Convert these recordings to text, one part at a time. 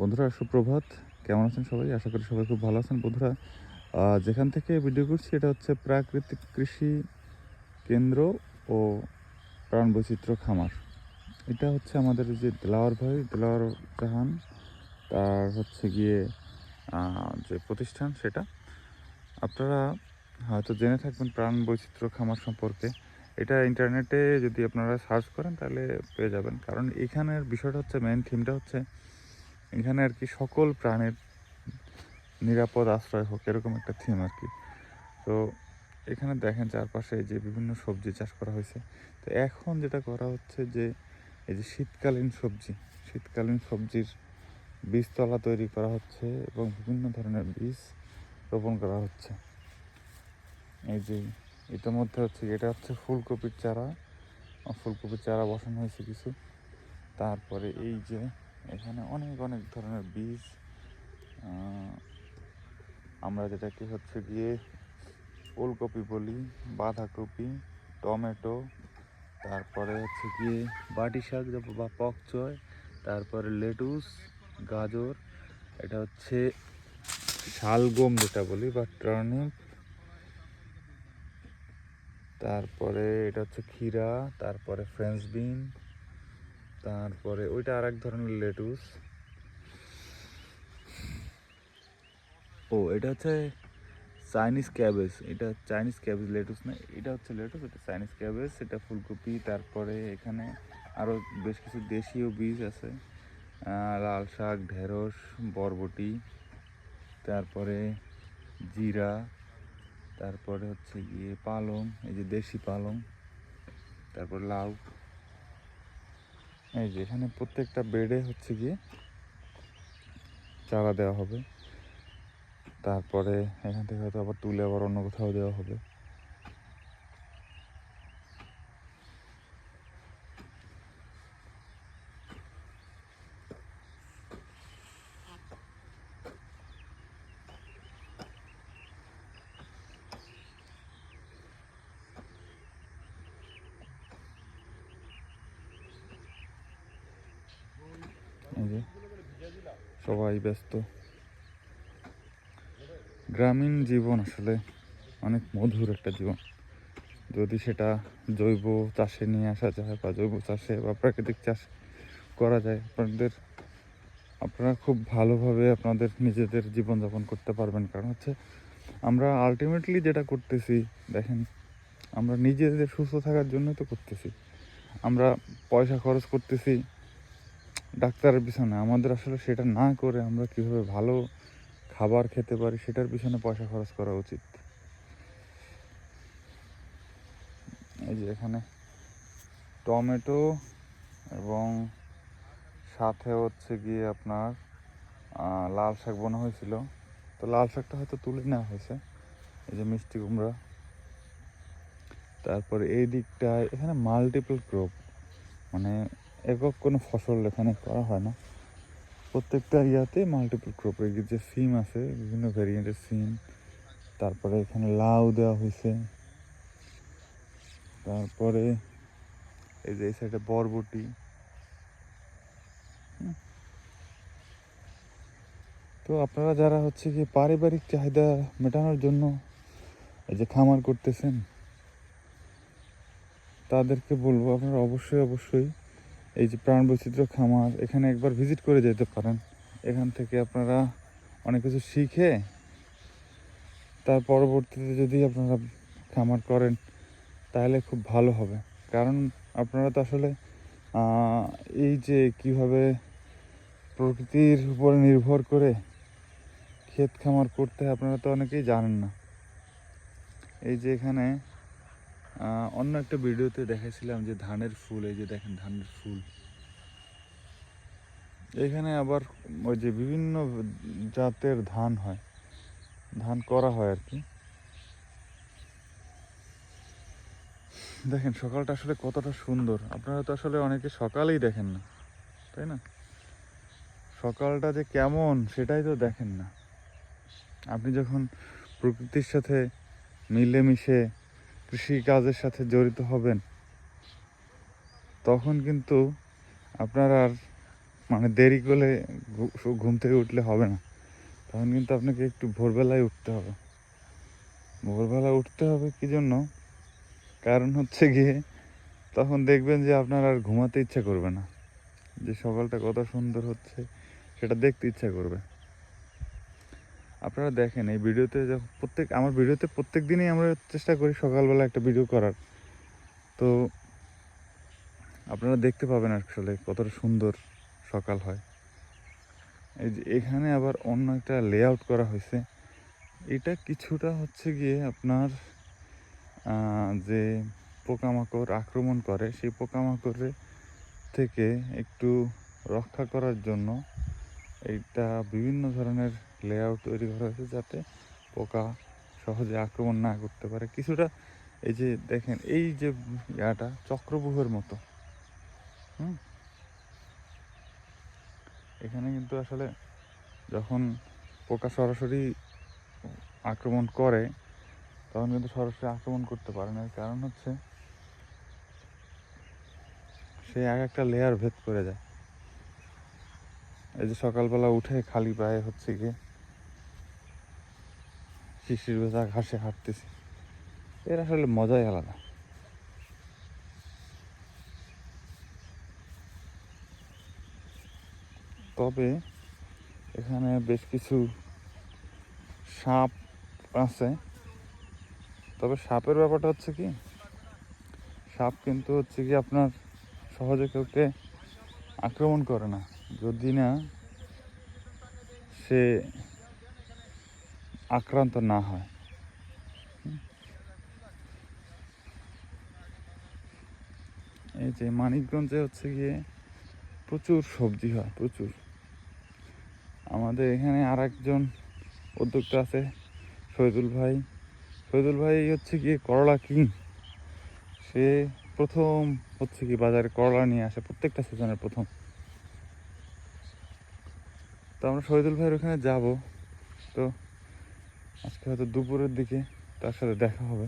বন্ধুরা, সুপ্রভাত। কেমন আছেন সবাই? আশা করি সবাই খুব ভালো আছেন। বন্ধুরা যেখান থেকে ভিডিও করছি, এটা হচ্ছে প্রাকৃতিক কৃষি কেন্দ্র ও প্রাণ বৈচিত্র্য খামার। এটা হচ্ছে আমাদের যে দেলাওয়ার ভাই, দেলাওয়ার জাহান। তার হচ্ছে গিয়ে যে প্রতিষ্ঠান সেটা। আপনারা হয়তো জেনে থাকবেন প্রাণ বৈচিত্র্য খামার সম্পর্কে। এটা ইন্টারনেটে যদি আপনারা সার্চ করেন, তাহলে পেয়ে যাবেন। কারণ এখানের বিষয়টা হচ্ছে মেন থিমটা হচ্ছে এখানে আর কি সকল প্রাণের নিরাপদ আশ্রয় হোক, এরকম একটা থিম আর কি। তো এখানে দেখেন চারপাশে যে বিভিন্ন সবজি চাষ করা হয়েছে। তো এখন যেটা করা হচ্ছে যে, এই যে শীতকালীন সবজি, শীতকালীন সবজির বীজতলা তৈরি করা হচ্ছে এবং বিভিন্ন ধরনের বীজ রোপণ করা হচ্ছে। এই যে এটার মধ্যে হচ্ছে এটা হচ্ছে ফুলকপির চারা। ফুলকপির চারা বসানো হয়েছে কিছু। তারপরে এই যে এখানে অনেক অনেক ধরনের বীজ আমরা যেটাকে হচ্ছে গিয়ে ওলকপি বলি, বাঁধাকপি, টমেটো, তারপরে হচ্ছে গিয়ে বাটি শাক বা পক চয়, তারপরে লেটুস, গাজর, এটা হচ্ছে শালগম যেটা বলি বা টার্নিপ তারপরে এটা হচ্ছে ক্ষীরা, তারপরে ফ্রেঞ্চ বিন তারপরে ওইটা আর এক ধরনের লেটুস। ও, এটা হচ্ছে চাইনিজ ক্যাবেজ। এটা চাইনিজ ক্যাবেজ লেটুস না, এটা হচ্ছে লেটুস, এটা চাইনিজ ক্যাবেজ, এটা ফুলকপি, তারপরে এখানে আরও বেশ কিছু দেশীয় বীজ আছে। লাল শাক, ঢেঁড়স, বরবটি, তারপরে জিরা, তারপরে হচ্ছে গিয়ে পালং, এই যে দেশি পালং, তারপর লাউ। এই যে এখানে প্রত্যেকটা বেডে হচ্ছে গিয়ে চারা দেওয়া হবে। তারপরে এখান থেকে হয়তো আবার তুলে আবার অন্য কোথাও দেওয়া হবে। যে সবাই ব্যস্ত। গ্রামীণ জীবন আসলে অনেক মধুর একটা জীবন। যদি সেটা জৈব চাষে নিয়ে আসা যায় বা জৈব চাষে বা প্রাকৃতিক চাষ করা যায়, আপনাদের, আপনারা খুব ভালোভাবে আপনাদের নিজেদের জীবনযাপন করতে পারবেন। কারণ হচ্ছে, আমরা আলটিমেটলি যেটা করতেছি, দেখেন, আমরা নিজেদের সুস্থ থাকার জন্য তো করতেছি। আমরা পয়সা খরচ করতেছি ডাক্তারের পিছনে। আমাদের আসলে সেটা না করে আমরা কীভাবে ভালো খাবার খেতে পারি, সেটার পিছনে পয়সা খরচ করা উচিত। এই যে এখানে টমেটো এবং সাথে হচ্ছে গিয়ে আপনার লাল শাক বোনা হয়েছিল। তো লাল শাকটা হয়তো তুলে নেওয়া হয়েছে। এই যে মিষ্টি কুমড়া। তারপরে এই দিকটায় এখানে মাল্টিপল ক্রপ মানে একক কোনো ফসল এখানে করা হয় না। প্রত্যেকটা ইয়াতে মাল্টিপল ক্রপ যে সিম আছে, বিভিন্ন ভ্যারিয়েন্টের সিম, তারপরে এখানে লাউ দেওয়া হয়েছে তারপরে এই যে এই সাইডে বরবটি। তো আপনারা যারা হচ্ছে কি পারিবারিক চাহিদা মেটানোর জন্য এই যে খামার করতেছেন, তাদেরকে বলব আপনারা অবশ্যই অবশ্যই এই যে প্রাণ বৈচিত্র্য খামার, এখানে একবার ভিজিট করে যেতে পারেন। এখান থেকে আপনারা অনেক কিছু শিখে তার পরবর্তীতে যদি আপনারা খামার করেন, তাহলে খুব ভালো হবে। কারণ আপনারা তো আসলে এই যে কীভাবে প্রকৃতির উপরে নির্ভর করে ক্ষেত খামার করতে আপনারা তো অনেকেই জানেন না। এই যে এখানে অন্য একটা ভিডিওতে দেখেছিলাম যে ধানের ফুল, এই যে দেখেন ধানের ফুল। এখানে আবার ওই যে বিভিন্ন জাতের ধান হয়, ধান করা হয় আর কি। দেখেন, সকালটা আসলে কতটা সুন্দর। আপনারা তো আসলে অনেকে সকালেই দেখেন না, তাই না? সকালটা যে কেমন, সেটাই তো দেখেন না। আপনি যখন প্রকৃতির সাথে মিলেমিশে কৃষি কাজের সাথে জড়িত হবেন, তখন কিন্তু আপনার আর মানে দেরি করলে ঘুম থেকে উঠলে হবে না। তখন কিন্তু আপনাকে একটু ভোরবেলায় উঠতে হবে। ভোরবেলা উঠতে হবে কি জন্য? কারণ হচ্ছে গিয়ে তখন দেখবেন যে আপনার আর ঘুমাতে ইচ্ছা করবে না। যে সকালটা কত সুন্দর হচ্ছে, সেটা দেখতে ইচ্ছা করবে। আপনারা দেখেন, এই ভিডিওতে যখন প্রত্যেক, আমার ভিডিওতে প্রত্যেক দিনই আমরা চেষ্টা করি সকালবেলা একটা ভিডিও করার। তো আপনারা দেখতে পাবেন আসলে কতটা সুন্দর সকাল হয়। এই যে এখানে আবার অন্য একটা লেআউট করা হয়েছে। এটা কিছুটা হচ্ছে গিয়ে আপনার যে পোকামাকড় আক্রমণ করে, সেই পোকামাকড়ের থেকে একটু রক্ষা করার জন্য এইটা বিভিন্ন ধরনের লেআউট তৈরি করা হয়েছে যাতে পোকা সহজে আক্রমণ না করতে পারে। কিছুটা এই যে দেখেন, এই যে ইয়াটা চক্রবুহের মতো। হুম? এখানে কিন্তু আসলে যখন পোকা সরাসরি আক্রমণ করে, তখন কিন্তু সরাসরি আক্রমণ করতে পারে না। কারণ হচ্ছে সে এক একটা লেয়ার ভেদ করে যায়। এই যে সকালবেলা উঠে খালি পায়ে হচ্ছে গিয়ে শিশির ভেজা ঘাসে হাঁটতেছি। এর আসলে মজাই আলাদা। তবে এখানে বেশ কিছু সাপ আছে। তবে সাপের ব্যাপারটা হচ্ছে কি, সাপ কিন্তু হচ্ছে কি আপনার সহজে কাউকে আক্রমণ করে না। যদি না, সে আক্রান্ত না হয়। এই যে মানিকগঞ্জে হচ্ছে গিয়ে প্রচুর সবজি হয়, প্রচুর। আমাদের এখানে আর একজন উদ্যোক্তা আছে, শহীদুল ভাই। শহীদুল ভাই হচ্ছে গিয়ে করলা কিং। সে প্রথম হচ্ছে কি বাজারে করলা নিয়ে আসে, প্রত্যেকটা সিজনের প্রথম। তো আমরা শহীদুল ভাইয়ের ওখানে যাব। তো আজকে হয়তো দুপুরের দিকে তার সাথে দেখা হবে।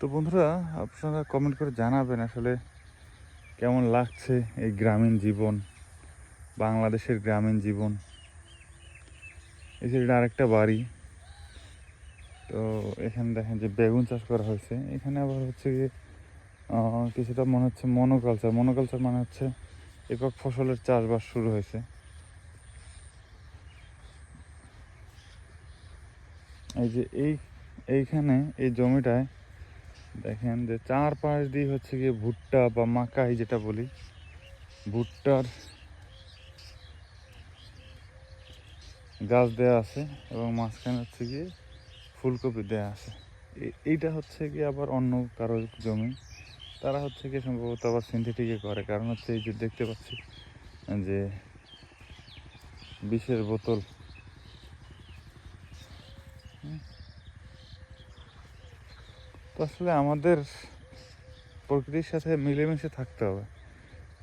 তো বন্ধুরা, আপনারা কমেন্ট করে জানাবেন আসলে কেমন লাগছে এই গ্রামীণ জীবন, বাংলাদেশের গ্রামীণ জীবন। যে আরেকটা বাড়ি। তো এখানে দেখেন যে বেগুন চাষ করা হয়েছে। এখানে আবার হচ্ছে গিয়ে কিছুটা মনে হচ্ছে মনোকালচার মনোকালচার মানে হচ্ছে একক ফসলের চাষবাস শুরু হয়েছে। এই যে এই, এইখানে এই জমিটায় দেখেন যে চার চারপাশ দিয়ে হচ্ছে গিয়ে ভুট্টা বা মাকাই যেটা বলি, ভুট্টার গাছ দেওয়া আছে এবং মাঝখানে হচ্ছে গিয়ে ফুলকপি দেওয়া আছে। এইটা হচ্ছে কি আবার অন্য কারও জমি। তারা হচ্ছে গিয়ে সম্ভবত আবার সিনথেটিকে করে। কারণ হচ্ছে এই যে দেখতে পাচ্ছি, যে বিষের বোতল। তো আসলে আমাদের প্রকৃতির সাথে মিলেমিশে থাকতে হবে।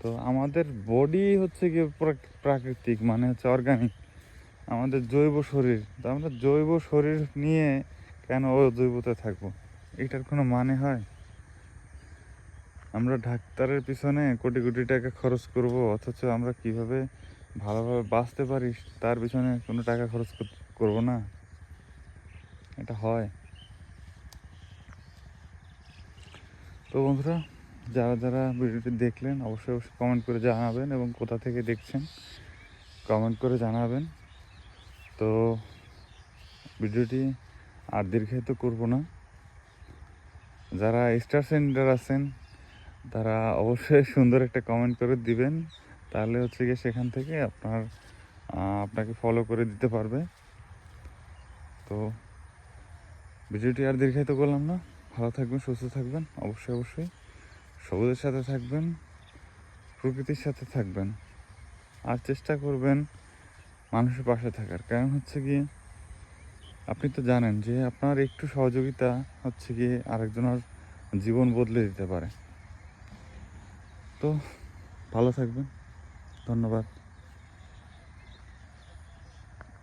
তো আমাদের বডি হচ্ছে প্রাক- প্রাকৃতিক মানে হচ্ছে অর্গানিক আমাদের জৈব শরীর। তা আমরা জৈব শরীর নিয়ে কেন অজৈবতে থাকব? এটার কোনো মানে হয়? আমরা ডাক্তারের পিছনে কোটি কোটি টাকা খরচ করব, অথচ আমরা কীভাবে ভালোভাবে বাঁচতে পারি, তার পিছনে কোনো টাকা খরচ কর- করব না? এটা হয়। তো বন্ধুরা, যারা যারা ভিডিওটি দেখলেন, অবশ্যই অবশ্যই কমেন্ট করে জানাবেন এবং কোথা থেকে দেখছেন কমেন্ট করে জানাবেন। তো ভিডিওটি আর দীর্ঘায়িত করব না। যারা স্টার সেন্টার আছেন, তারা অবশ্যই সুন্দর একটা কমেন্ট করে দিবেন। তাহলে হচ্ছে গিয়ে সেখান থেকে আপনার আপনাকে ফলো করে দিতে পারবে। তো ভিডিওটি আর দীর্ঘায়িত করলাম না। ভালো থাকবেন, সুস্থ থাকবেন, অবশ্যই অবশ্যই। সবুজের সাথে থাকবেন, প্রকৃতির সাথে থাকবেন। আর চেষ্টা করবেন মানুষের পাশে থাকার। কারণ হচ্ছে কি আপনি তো জানেন যে আপনার একটু সহযোগিতা হচ্ছে গিয়ে আরেকজনের জীবন বদলে দিতে পারে। তো, ভালো থাকবেন। ধন্যবাদ।